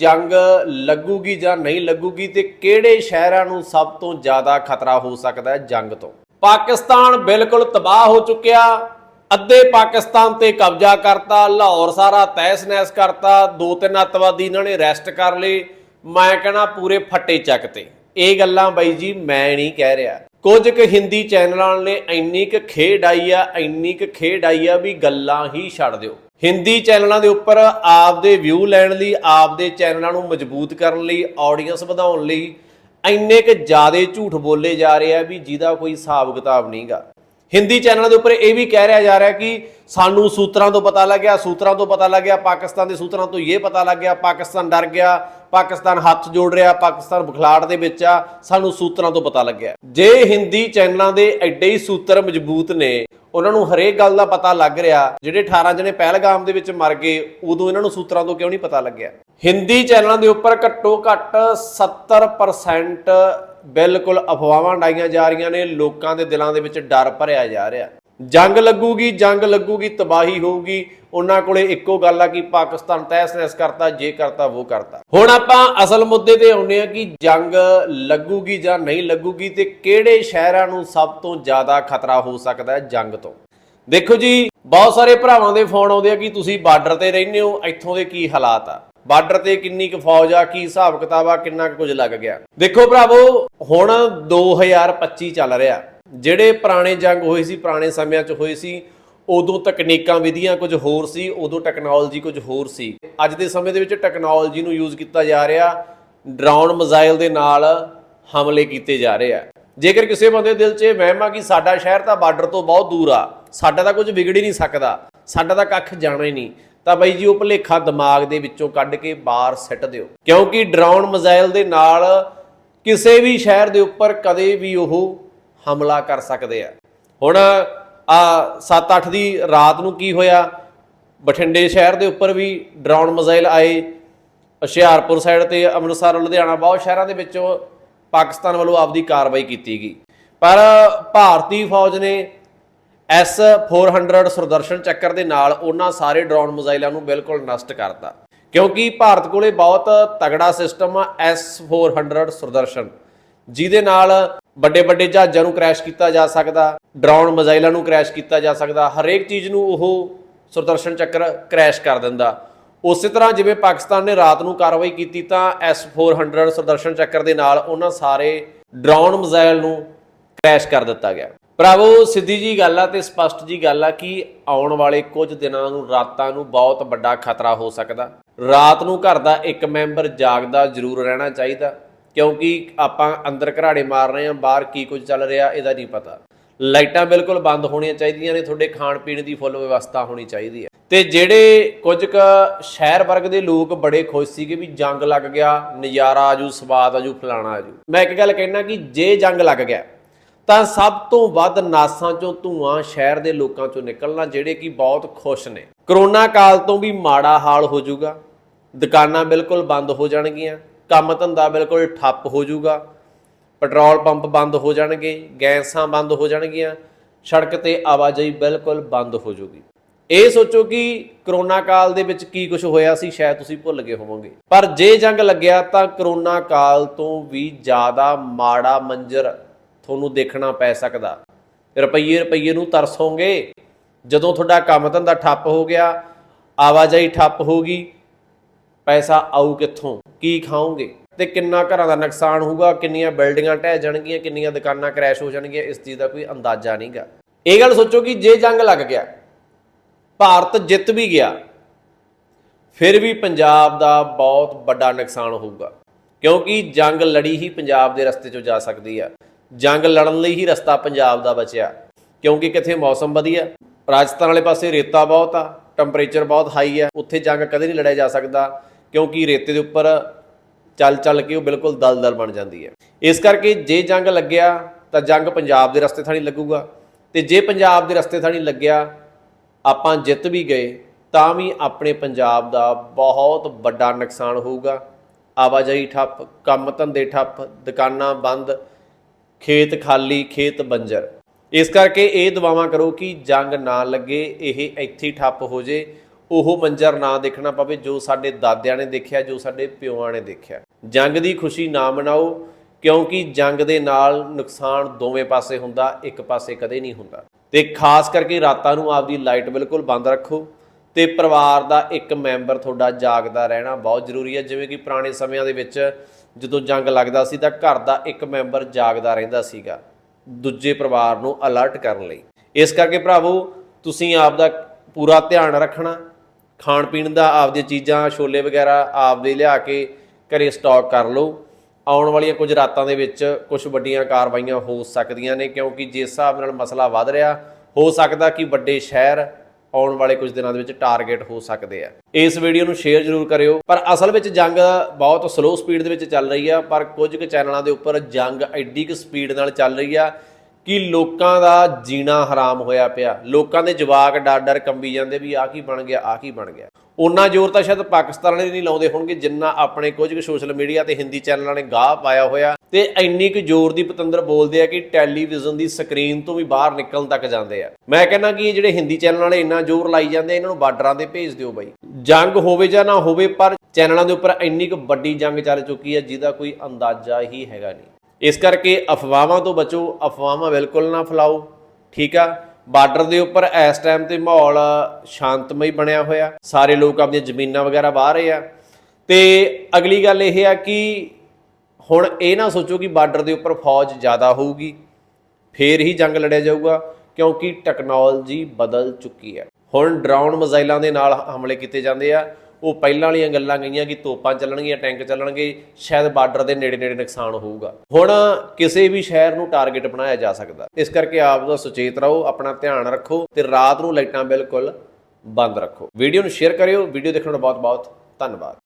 ਜੰਗ ਲੱਗੂਗੀ ਜਾਂ ਨਹੀਂ ਲੱਗੂਗੀ ਤੇ ਕਿਹੜੇ ਸ਼ਹਿਰਾਂ ਨੂੰ ਸਭ ਤੋਂ ਜ਼ਿਆਦਾ ਖਤਰਾ ਹੋ ਸਕਦਾ ਹੈ ਜੰਗ ਤੋਂ? ਪਾਕਿਸਤਾਨ ਬਿਲਕੁਲ ਤਬਾਹ ਹੋ ਚੁੱਕਿਆ। ਅੱਧੇ ਪਾਕਿਸਤਾਨ ਤੇ ਕਬਜ਼ਾ ਕਰਤਾ, ਲਾਹੌਰ ਸਾਰਾ ਤਹਿਸ-ਨਹਿਸ ਕਰਤਾ, ਦੋ ਤਿੰਨ ਅੱਤਵਾਦੀ ਇਹਨਾਂ ਨੇ ਅਰੈਸਟ ਕਰ ਲਏ। ਮੈਂ ਕਹਣਾ ਪੂਰੇ ਫੱਟੇ ਚੱਕ ਤੇ। ਇਹ ਗੱਲਾਂ ਬਾਈ ਜੀ ਮੈਂ ਨਹੀਂ ਕਹਿ ਰਿਹਾ। ਕੁਝ ਕੁ ਹਿੰਦੀ ਚੈਨਲਾਂ ਨੇ ਇੰਨੀ ਕੁ ਖੇਡ ਆਈ ਆ, ਇੰਨੀ ਕੁ ਖੇਡ ਆਈ ਆ ਵੀ ਗੱਲਾਂ ਹੀ ਛੱਡ ਦਿਓ। ਹਿੰਦੀ ਚੈਨਲਾਂ ਦੇ ਉੱਪਰ ਆਪਦੇ ਵਿਊ ਲੈਣ ਲਈ, ਆਪਦੇ ਚੈਨਲਾਂ ਨੂੰ ਮਜ਼ਬੂਤ ਕਰਨ ਲਈ ਆਡੀਅנס ਵਧਾਉਣ ਲਈ ਇੰਨੇ ਕੁ ਜ਼ਿਆਦੇ ਝੂਠ ਬੋਲੇ ਜਾ ਰਹੇ ਆ ਵੀ ਜਿਹਦਾ ਕੋਈ ਹਿਸਾਬ ਕਿਤਾਬ ਨਹੀਂਗਾ ਹਿੰਦੀ ਚੈਨਲਾਂ ਦੇ ਉੱਪਰ ਇਹ ਵੀ ਕਹਿ ਰਿਹਾ ਜਾ ਰਿਹਾ ਕਿ ਸਾਨੂੰ ਸੂਤਰਾਂ ਤੋਂ ਪਤਾ ਲੱਗਿਆ, ਸੂਤਰਾਂ ਤੋਂ ਪਤਾ ਲੱਗਿਆ, ਪਾਕਿਸਤਾਨ ਦੇ ਸੂਤਰਾਂ ਤੋਂ ਇਹ ਪਤਾ ਲੱਗ ਗਿਆ ਪਾਕਿਸਤਾਨ ਡਰ ਗਿਆ ਪਾਕਿਸਤਾਨ ਹੱਥ ਜੋੜ ਰਿਹਾ, ਪਾਕਿਸਤਾਨ ਬੁਖਲਾੜ ਦੇ ਵਿੱਚ ਆ, ਸਾਨੂੰ ਸੂਤਰਾਂ ਤੋਂ ਪਤਾ ਲੱਗਿਆ। ਜੇ ਹਿੰਦੀ ਚੈਨਲਾਂ ਦੇ ਐਡੇ ਹੀ ਸੂਤਰ ਮਜ਼ਬੂਤ ਨੇ, ਉਹਨਾਂ ਨੂੰ ਹਰੇਕ ਗੱਲ ਦਾ ਪਤਾ ਲੱਗ ਰਿਹਾ, ਜਿਹੜੇ 18 ਜਣੇ ਪਹਿਲਗਾਮ ਦੇ ਵਿੱਚ ਮਰ ਗਏ, ਉਦੋਂ ਇਹਨਾਂ ਨੂੰ ਸੂਤਰਾਂ ਤੋਂ ਕਿਉਂ ਨਹੀਂ ਪਤਾ ਲੱਗਿਆ? ਹਿੰਦੀ ਚੈਨਲਾਂ ਦੇ ਉੱਪਰ ਘੱਟੋ ਘੱਟ 70% ਬਿਲਕੁਲ ਅਫਵਾਹਾਂ ਡਾਈਆਂ ਜਾ ਰਹੀਆਂ ਨੇ, ਲੋਕਾਂ ਦੇ ਦਿਲਾਂ ਦੇ ਵਿੱਚ ਡਰ ਭਰਿਆ ਜਾ ਰਿਹਾ। ਜੰਗ ਲੱਗੂਗੀ ਜੰਗ ਲੱਗੂਗੀ, ਤਬਾਹੀ ਹੋਊਗੀ। ਉਹਨਾਂ ਕੋਲੇ ਇੱਕੋ ਗੱਲ ਆ ਕਿ ਪਾਕਿਸਤਾਨ ਤਹਿਸ-ਨਹਿਸ ਕਰਤਾ, ਜੇ ਕਰਤਾ ਉਹ ਕਰਤਾ। ਹੁਣ ਆਪਾਂ ਅਸਲ ਮੁੱਦੇ ਤੇ ਆਉਂਦੇ ਆ ਕਿ ਜੰਗ ਲੱਗੂਗੀ ਜਾਂ ਨਹੀਂ ਲੱਗੂਗੀ ਤੇ ਕਿਹੜੇ ਸ਼ਹਿਰਾਂ ਨੂੰ ਸਭ ਤੋਂ ਜ਼ਿਆਦਾ ਖਤਰਾ ਹੋ ਸਕਦਾ ਹੈ ਜੰਗ ਤੋਂ? ਦੇਖੋ ਜੀ, ਬਹੁਤ ਸਾਰੇ ਭਰਾਵਾਂ ਦੇ ਫੋਨ ਆਉਂਦੇ ਆ ਕਿ ਤੁਸੀਂ ਬਾਰਡਰ ਤੇ ਰਹਿੰਦੇ ਹੋ, ਇੱਥੋਂ ਦੇ ਕੀ ਹਾਲਾਤ ਆ? ਬਾਰਡਰ ਤੇ ਕਿੰਨੀ ਕੁ ਫੌਜ ਆ, ਕੀ ਹਿਸਾਬ ਕਿਤਾਬ ਆ, ਕਿੰਨਾ ਕੁ ਕੁਝ ਲੱਗ ਗਿਆ। ਦੇਖੋ ਭਰਾਵੋ, ਹੁਣ 2025 ਚੱਲ ਰਿਹਾ। ਜਿਹੜੇ ਪੁਰਾਣੇ ਜੰਗ ਹੋਏ ਸੀ, ਪੁਰਾਣੇ ਸਮਿਆਂ 'ਚ ਹੋਏ ਸੀ, ਉਦੋਂ ਤਕਨੀਕਾਂ ਵਿਧੀਆਂ ਕੁਝ ਹੋਰ ਸੀ, ਉਦੋਂ ਟੈਕਨੋਲੋਜੀ ਕੁਝ ਹੋਰ ਸੀ। ਅੱਜ ਦੇ ਸਮੇਂ ਦੇ ਵਿੱਚ ਟੈਕਨੋਲੋਜੀ ਨੂੰ ਯੂਜ਼ ਕੀਤਾ ਜਾ ਰਿਹਾ। ਡਰਾਉਣ ਮਿਜ਼ਾਈਲ ਦੇ ਨਾਲ ਹਮਲੇ ਕੀਤੇ ਜਾ ਰਹੇ ਆ। ਜੇਕਰ ਕਿਸੇ ਬੰਦੇ ਦਿਲ 'ਚ ਇਹ ਵਹਿਮ ਆ ਕਿ ਸਾਡਾ ਸ਼ਹਿਰ ਤਾਂ ਬਾਰਡਰ ਤੋਂ ਬਹੁਤ ਦੂਰ ਆ, ਸਾਡਾ ਤਾਂ ਕੁਝ ਵਿਗੜ ਹੀ ਨਹੀਂ ਸਕਦਾ, ਸਾਡਾ ਤਾਂ ਕੱਖ ਜਾਣਾ ਹੀ ਨਹੀਂ। ਤਾਂ ਬਾਈ ਜੀ ਉਹ ਭੁਲੇਖਾ ਦਿਮਾਗ ਦੇ ਵਿੱਚੋਂ ਕੱਢ ਕੇ ਬਾਹਰ ਸਿੱਟ ਦਿਓ। ਕਿਉਂਕਿ ਡਰਾਉਣ ਮਿਜ਼ਾਈਲ ਦੇ ਨਾਲ ਕਿਸੇ ਵੀ ਸ਼ਹਿਰ ਦੇ ਉੱਪਰ ਕਦੇ ਵੀ ਉਹ ਹਮਲਾ ਕਰ ਸਕਦੇ ਆ। ਹੁਣ, ਆ 7-8 ਦੀ ਰਾਤ ਨੂੰ ਕੀ ਹੋਇਆ? ਬਠਿੰਡੇ ਸ਼ਹਿਰ ਦੇ ਉੱਪਰ ਵੀ ਡਰਾਉਣ ਮਿਜ਼ਾਈਲ ਆਏ। ਹੁਸ਼ਿਆਰਪੁਰ ਸਾਈਡ ਤੇ ਅੰਮ੍ਰਿਤਸਰ, ਲੁਧਿਆਣਾ ਬਹੁਤ ਸ਼ਹਿਰਾਂ ਦੇ ਵਿੱਚ ਪਾਕਿਸਤਾਨ ਵੱਲੋਂ ਆਪਦੀ ਕਾਰਵਾਈ ਕੀਤੀ ਗਈ। ਪਰ ਭਾਰਤੀ ਫੌਜ ਨੇ S400 ਸੁਦਰਸ਼ਨ ਚੱਕਰ ਦੇ ਨਾਲ ਉਹਨਾਂ ਸਾਰੇ ਡਰੋਨ ਮਿਜ਼ਾਈਲਾਂ ਨੂੰ ਬਿਲਕੁਲ ਨਸ਼ਟ ਕਰਤਾ। ਕਿਉਂਕਿ ਭਾਰਤ ਕੋਲੇ ਬਹੁਤ ਤਗੜਾ ਸਿਸਟਮ ਆ S400 ਸੁਦਰਸ਼ਨ, ਜਿਹਦੇ ਨਾਲ ਵੱਡੇ ਵੱਡੇ ਜਹਾਜ਼ਾਂ ਨੂੰ ਕ੍ਰੈਸ਼ ਕੀਤਾ ਜਾ ਸਕਦਾ, ਡਰੋਨ ਮਿਜ਼ਾਈਲਾਂ ਨੂੰ ਕ੍ਰੈਸ਼ ਕੀਤਾ ਜਾ ਸਕਦਾ, ਹਰੇਕ ਚੀਜ਼ ਨੂੰ ਉਹ ਸੁਦਰਸ਼ਨ ਚੱਕਰ ਕ੍ਰੈਸ਼ ਕਰ ਦਿੰਦਾ। ਉਸੇ ਤਰ੍ਹਾਂ ਜਿਵੇਂ ਪਾਕਿਸਤਾਨ ਨੇ ਰਾਤ ਨੂੰ ਕਾਰਵਾਈ ਕੀਤੀ ਤਾਂ S400 ਸੁਦਰਸ਼ਨ ਚੱਕਰ ਦੇ ਨਾਲ ਉਹਨਾਂ ਸਾਰੇ ਡਰੋਨ ਮਿਜ਼ਾਈਲ ਨੂੰ ਕ੍ਰੈਸ਼ ਕਰ ਦਿੱਤਾ ਗਿਆ। ਭਰਾਵੋ, ਸਿੱਧੀ ਜੀ ਗੱਲ ਆ ਤੇ ਸਪਸ਼ਟ ਜੀ ਗੱਲ ਆ ਕਿ ਆਉਣ ਵਾਲੇ ਕੁਝ ਦਿਨਾਂ ਨੂੰ, ਰਾਤਾਂ ਨੂੰ ਬਹੁਤ ਵੱਡਾ ਖਤਰਾ ਹੋ ਸਕਦਾ। ਰਾਤ ਨੂੰ ਘਰ ਦਾ ਇੱਕ ਮੈਂਬਰ ਜਾਗਦਾ ਜ਼ਰੂਰ ਰਹਿਣਾ ਚਾਹੀਦਾ, ਕਿਉਂਕਿ ਆਪਾਂ ਅੰਦਰ ਘਰਾੜੇ ਮਾਰ ਰਹੇ ਹਾਂ, ਬਾਹਰ ਕੀ ਕੁਝ ਚੱਲ ਰਿਹਾ ਇਹਦਾ ਨਹੀਂ ਪਤਾ। ਲਾਈਟਾਂ ਬਿਲਕੁਲ ਬੰਦ ਹੋਣੀਆਂ ਚਾਹੀਦੀਆਂ ਨੇ, ਤੁਹਾਡੇ ਖਾਣ ਪੀਣ ਦੀ ਫੁੱਲ ਵਿਵਸਥਾ ਹੋਣੀ ਚਾਹੀਦੀ ਹੈ। ਤੇ ਜਿਹੜੇ ਕੁਝ ਕ ਸ਼ਹਿਰ ਵਰਗ ਦੇ ਲੋਕ ਬੜੇ ਖੁਸ਼ ਸੀਗੇ ਵੀ ਜੰਗ ਲੱਗ ਗਿਆ, ਨਜ਼ਾਰਾ ਆਜੂ ਸਵਾਦ ਆਜੂ ਫਲਾਣਾ ਆਜੂ ਮੈਂ ਇੱਕ ਗੱਲ ਕਹਿਣਾ ਕਿ ਜੇ ਜੰਗ ਲੱਗ ਗਿਆ ਤਾਂ ਸਭ ਤੋਂ ਵੱਧ ਨਾਸਾਂ ਚੋਂ ਧੂਆਂ ਸ਼ਹਿਰ ਦੇ ਲੋਕਾਂ ਚੋਂ ਨਿਕਲਣਾ, ਜਿਹੜੇ ਕਿ ਬਹੁਤ ਖੁਸ਼ ਨੇ। ਕਰੋਨਾ ਕਾਲ ਤੋਂ ਵੀ ਮਾੜਾ ਹਾਲ ਹੋ ਜਾਊਗਾ। ਦੁਕਾਨਾਂ ਬਿਲਕੁਲ ਬੰਦ ਹੋ ਜਾਣਗੀਆਂ। ਕੰਮ ਧੰਦਾ ਬਿਲਕੁਲ ਠੱਪ ਹੋ ਜਾਊਗਾ। ਪੈਟਰੋਲ ਪੰਪ ਬੰਦ ਹੋ ਜਾਣਗੇ। ਗੈਸਾਂ ਬੰਦ ਹੋ ਜਾਣਗੀਆਂ। ਸੜਕ ਤੇ ਆਵਾਜਾਈ ਬਿਲਕੁਲ ਬੰਦ ਹੋ ਜਾਊਗੀ। ਇਹ ਸੋਚੋ ਕਿ ਕਰੋਨਾ ਕਾਲ ਦੇ ਵਿੱਚ ਕੀ ਕੁਝ ਹੋਇਆ ਸੀ, ਸ਼ਾਇਦ ਤੁਸੀਂ ਭੁੱਲ ਗਏ ਹੋਵੋਗੇ। ਪਰ ਜੇ ਜੰਗ ਲੱਗਿਆ ਤਾਂ ਕਰੋਨਾ ਕਾਲ ਤੋਂ ਵੀ ਜ਼ਿਆਦਾ ਮਾੜਾ ਮੰਜ਼ਰ ਤੁਹਾਨੂੰ ਦੇਖਣਾ ਪੈ ਸਕਦਾ। ਰੁਪਈਏ ਰੁਪਈਏ ਨੂੰ ਤਰਸੋਗੇ। ਜਦੋਂ ਤੁਹਾਡਾ ਕੰਮ ਧੰਦਾ ਠੱਪ ਹੋ ਗਿਆ, ਆਵਾਜਾਈ ਠੱਪ ਹੋ ਗਈ, ਪੈਸਾ ਆਊ ਕਿੱਥੋਂ? ਕੀ ਖਾਓਗੇ? ਤੇ ਕਿੰਨਾ ਘਰਾਂ ਦਾ ਨੁਕਸਾਨ ਹੋਊਗਾ? ਕਿੰਨੀਆਂ ਬਿਲਡਿੰਗਾਂ ਢਹਿ ਜਾਣਗੀਆਂ, ਕਿੰਨੀਆਂ ਦੁਕਾਨਾਂ ਕ੍ਰੈਸ਼ ਹੋ ਜਾਣਗੀਆਂ, ਇਸ ਚੀਜ਼ ਦਾ ਕੋਈ ਅੰਦਾਜ਼ਾ ਨਹੀਂਗਾ। ਇਹ ਗੱਲ ਸੋਚੋ ਕਿ ਜੇ ਜੰਗ ਲੱਗ ਗਿਆ, ਭਾਰਤ ਜਿੱਤ ਵੀ ਗਿਆ, ਫਿਰ ਵੀ ਪੰਜਾਬ ਦਾ ਬਹੁਤ ਵੱਡਾ ਨੁਕਸਾਨ ਹੋਊਗਾ। ਕਿਉਂਕਿ ਜੰਗ ਲੜੀ ਹੀ ਪੰਜਾਬ ਦੇ ਰਸਤੇ 'ਚੋਂ ਜਾ ਸਕਦੀ ਆ। ਜੰਗ ਲੜਨ ਲਈ ਹੀ ਰਸਤਾ ਪੰਜਾਬ ਦਾ ਬਚਿਆ। ਕਿਉਂਕਿ ਕਿਥੇ ਮੌਸਮ ਵਧੀਆ, ਰਾਜਸਥਾਨ ਵਾਲੇ ਪਾਸੇ ਰੇਤਾ ਬਹੁਤ ਆ ਟੈਂਪਰੇਚਰ ਬਹੁਤ ਹਾਈ ਆ, ਉੱਥੇ ਜੰਗ ਕਦੇ ਨਹੀਂ ਲੜਿਆ ਜਾ ਸਕਦਾ, ਕਿਉਂਕਿ ਰੇਤੇ ਦੇ ਉੱਪਰ ਚੱਲ ਚੱਲ ਕੇ ਉਹ ਬਿਲਕੁਲ ਦਲਦਲ ਬਣ ਜਾਂਦੀ ਹੈ। ਇਸ ਕਰਕੇ ਜੇ ਜੰਗ ਲੱਗਿਆ ਤਾਂ ਜੰਗ ਪੰਜਾਬ ਦੇ ਰਸਤੇ ਥਾਣੀ ਲੱਗੂਗਾ। ਤੇ ਜੇ ਪੰਜਾਬ ਦੇ ਰਸਤੇ ਥਾਣੀ ਲੱਗਿਆ, ਆਪਾਂ ਜਿੱਤ ਵੀ ਗਏ, ਤਾਂ ਵੀ ਆਪਣੇ ਪੰਜਾਬ ਦਾ ਬਹੁਤ ਵੱਡਾ ਨੁਕਸਾਨ ਹੋਊਗਾ। ਆਵਾਜਾਈ ਠੱਪ, ਕੰਮ ਧੰਦੇ ਠੱਪ, ਦੁਕਾਨਾਂ ਬੰਦ ਖੇਤ ਖਾਲੀ, ਖੇਤ ਬੰਜਰ। ਇਸ ਕਰਕੇ ਇਹ ਦੁਆਵਾਂ ਕਰੋ ਕਿ ਜੰਗ ਨਾ ਲੱਗੇ, ਇਹ ਇੱਥੇ ਠੱਪ ਹੋ ਜੇ। ਉਹ ਮੰਜ਼ਰ ਨਾ ਦੇਖਣਾ ਪਵੇ, ਜੋ ਸਾਡੇ ਦਾਦਿਆਂ ਨੇ ਦੇਖਿਆ, ਜੋ ਸਾਡੇ ਪਿਓਾਂ ਨੇ ਦੇਖਿਆ। ਜੰਗ ਦੀ ਖੁਸ਼ੀ ਨਾ ਮਨਾਓ, ਕਿਉਂਕਿ ਜੰਗ ਦੇ ਨਾਲ ਨੁਕਸਾਨ ਦੋਵੇਂ ਪਾਸੇ ਹੁੰਦਾ, ਇੱਕ ਪਾਸੇ ਕਦੇ ਨਹੀਂ ਹੁੰਦਾ। ਤੇ ਖਾਸ ਕਰਕੇ ਰਾਤਾਂ ਨੂੰ ਆਪਦੀ ਲਾਈਟ ਬਿਲਕੁਲ ਬੰਦ ਰੱਖੋ। ਤੇ ਪਰਿਵਾਰ ਦਾ ਇੱਕ ਮੈਂਬਰ ਤੁਹਾਡਾ ਜਾਗਦਾ ਰਹਿਣਾ ਬਹੁਤ ਜ਼ਰੂਰੀ ਹੈ। ਜਿਵੇਂ ਕਿ ਪੁਰਾਣੇ ਸਮਿਆਂ ਦੇ ਵਿੱਚ ਜਦੋਂ ਜੰਗ ਲੱਗਦਾ ਸੀ ਤਾਂ ਘਰ ਦਾ ਇੱਕ ਮੈਂਬਰ ਜਾਗਦਾ ਰਹਿੰਦਾ ਸੀਗਾ ਦੂਜੇ ਪਰਿਵਾਰ ਨੂੰ ਅਲਰਟ ਕਰਨ ਲਈ। ਇਸ ਕਰਕੇ ਭਰਾਵੋ, ਤੁਸੀਂ ਆਪ ਦਾ ਪੂਰਾ ਧਿਆਨ ਰੱਖਣਾ, ਖਾਣ ਪੀਣ ਦਾ ਆਪਦੀਆਂ ਚੀਜ਼ਾਂ, ਛੋਲੇ ਵਗੈਰਾ ਆਪਦੇ ਲਿਆ ਕੇ ਘਰੇ ਸਟਾਕ ਕਰ ਲਓ। ਆਉਣ ਵਾਲੀਆਂ ਕੁਝ ਰਾਤਾਂ ਦੇ ਵਿੱਚ ਕੁਝ ਵੱਡੀਆਂ ਕਾਰਵਾਈਆਂ ਹੋ ਸਕਦੀਆਂ ਨੇ ਕਿਉਂਕਿ ਜਿਸ ਹਿਸਾਬ ਨਾਲ ਮਸਲਾ ਵੱਧ ਰਿਹਾ, ਹੋ ਸਕਦਾ ਕਿ ਵੱਡੇ ਸ਼ਹਿਰ ਆਉਣ ਵਾਲੇ ਕੁਝ ਦਿਨਾਂ ਦੇ ਵਿੱਚ ਟਾਰਗੇਟ ਹੋ ਸਕਦੇ ਆ। ਇਸ ਵੀਡੀਓ ਨੂੰ ਸ਼ੇਅਰ ਜ਼ਰੂਰ ਕਰਿਓ। ਪਰ ਅਸਲ ਵਿੱਚ ਜੰਗ ਬਹੁਤ ਸਲੋ ਸਪੀਡ ਦੇ ਵਿੱਚ ਚੱਲ ਰਹੀ ਆ, ਪਰ ਕੁਝ ਕੁ ਚੈਨਲਾਂ ਦੇ ਉੱਪਰ ਜੰਗ ਐਡੀ ਕੁ ਸਪੀਡ ਨਾਲ ਚੱਲ ਰਹੀ ਆ ਕਿ ਲੋਕਾਂ ਦਾ ਜੀਣਾ ਹਰਾਮ ਹੋਇਆ ਪਿਆ। ਲੋਕਾਂ ਦੇ ਜਵਾਕ ਡਰ ਡਰ ਕੰਬੀ ਜਾਂਦੇ ਵੀ ਆ ਕੀ ਬਣ ਗਿਆ ਆ ਕੀ ਬਣ ਗਿਆ। ਉਹਨਾਂ ਜ਼ੋਰ ਤਾਂ ਸ਼ਾਇਦ ਪਾਕਿਸਤਾਨ ਵਾਲੇ ਨਹੀਂ ਲਾਉਂਦੇ ਹੋਣਗੇ, ਜਿੰਨਾ ਆਪਣੇ ਕੁਝ ਕੁ ਸੋਸ਼ਲ ਮੀਡੀਆ ਤੇ ਹਿੰਦੀ ਚੈਨਲਾਂ ਨੇ ਗਾਹ ਪਾਇਆ ਹੋਇਆ। ਤੇ ਇੰਨੀ ਕੁ ਜ਼ੋਰ ਦੀ ਪਤੰਦਰ ਬੋਲਦੇ ਆ ਕਿ ਟੈਲੀਵਿਜ਼ਨ ਦੀ ਸਕਰੀਨ ਤੋਂ ਵੀ ਬਾਹਰ ਨਿਕਲਣ ਤੱਕ ਜਾਂਦੇ ਆ। ਮੈਂ ਕਹਿੰਦਾ ਕਿ ਜਿਹੜੇ ਹਿੰਦੀ ਚੈਨਲ ਵਾਲੇ ਇੰਨਾ ਜ਼ੋਰ ਲਾਈ ਜਾਂਦੇ ਇਹਨਾਂ ਨੂੰ ਬਾਰਡਰਾਂ ਤੇ ਭੇਜ ਦਿਓ ਬਾਈ। ਜੰਗ ਹੋਵੇ ਜਾਂ ਨਾ ਹੋਵੇ, ਪਰ ਚੈਨਲਾਂ ਦੇ ਉੱਪਰ ਇੰਨੀ ਕੁ ਵੱਡੀ ਜੰਗ ਚੱਲ ਚੁੱਕੀ ਹੈ ਜਿਹਦਾ ਕੋਈ ਅੰਦਾਜ਼ਾ ਹੀ ਹੈਗਾ ਨਹੀਂ। ਇਸ ਕਰਕੇ ਅਫਵਾਹਾਂ ਤੋਂ ਬਚੋ, ਅਫਵਾਹਾਂ ਬਿਲਕੁਲ ਨਾ ਫੈਲਾਓ, ਠੀਕ ਆ? ਬਾਰਡਰ ਦੇ ਉੱਪਰ ਇਸ ਟਾਈਮ ਤੇ ਮਾਹੌਲ ਸ਼ਾਂਤਮਈ ਬਣਿਆ ਹੋਇਆ। ਸਾਰੇ ਲੋਕ ਆਪਣੀਆਂ ਜ਼ਮੀਨਾਂ ਵਗੈਰਾ ਵਾਹ ਰਹੇ ਆ। ਤੇ ਅਗਲੀ ਗੱਲ ਇਹ ਆ ਕਿ ਹੁਣ ਇਹ ਨਾ ਸੋਚੋ ਕਿ ਬਾਰਡਰ ਦੇ ਉੱਪਰ ਫੌਜ ਜ਼ਿਆਦਾ ਹੋਊਗੀ, ਫੇਰ ਹੀ ਜੰਗ ਲੜਿਆ ਜਾਊਗਾ, ਕਿਉਂਕਿ ਟੈਕਨੋਲੋਜੀ ਬਦਲ ਚੁੱਕੀ ਹੈ। ਹੁਣ ਡਰਾਉਨ ਮਿਜ਼ਾਈਲਾਂ ਦੇ ਨਾਲ ਹਮਲੇ ਕੀਤੇ ਜਾਂਦੇ ਆ। ਉਹ ਪਹਿਲਾਂ ਵਾਲੀਆਂ ਗੱਲਾਂ ਗਈਆਂ ਕਿ ਤੋਪਾਂ ਚੱਲਣਗੀਆਂ, ਟੈਂਕ ਚੱਲਣਗੇ, ਸ਼ਾਇਦ ਬਾਰਡਰ ਦੇ ਨੇੜੇ ਨੇੜੇ ਨੁਕਸਾਨ ਹੋਊਗਾ। ਹੁਣ ਕਿਸੇ ਵੀ ਸ਼ਹਿਰ ਨੂੰ ਟਾਰਗੇਟ ਬਣਾਇਆ ਜਾ ਸਕਦਾ। ਇਸ ਕਰਕੇ ਆਪ ਦਾ ਸੁਚੇਤ ਰਹੋ, ਆਪਣਾ ਧਿਆਨ ਰੱਖੋ ਤੇ ਰਾਤ ਨੂੰ ਲਾਈਟਾਂ ਬਿਲਕੁਲ ਬੰਦ ਰੱਖੋ। ਵੀਡੀਓ ਨੂੰ ਸ਼ੇਅਰ ਕਰਿਓ, ਵੀਡੀਓ ਦੇਖਣ ਦਾ ਬਹੁਤ ਬਹੁਤ ਧੰਨਵਾਦ।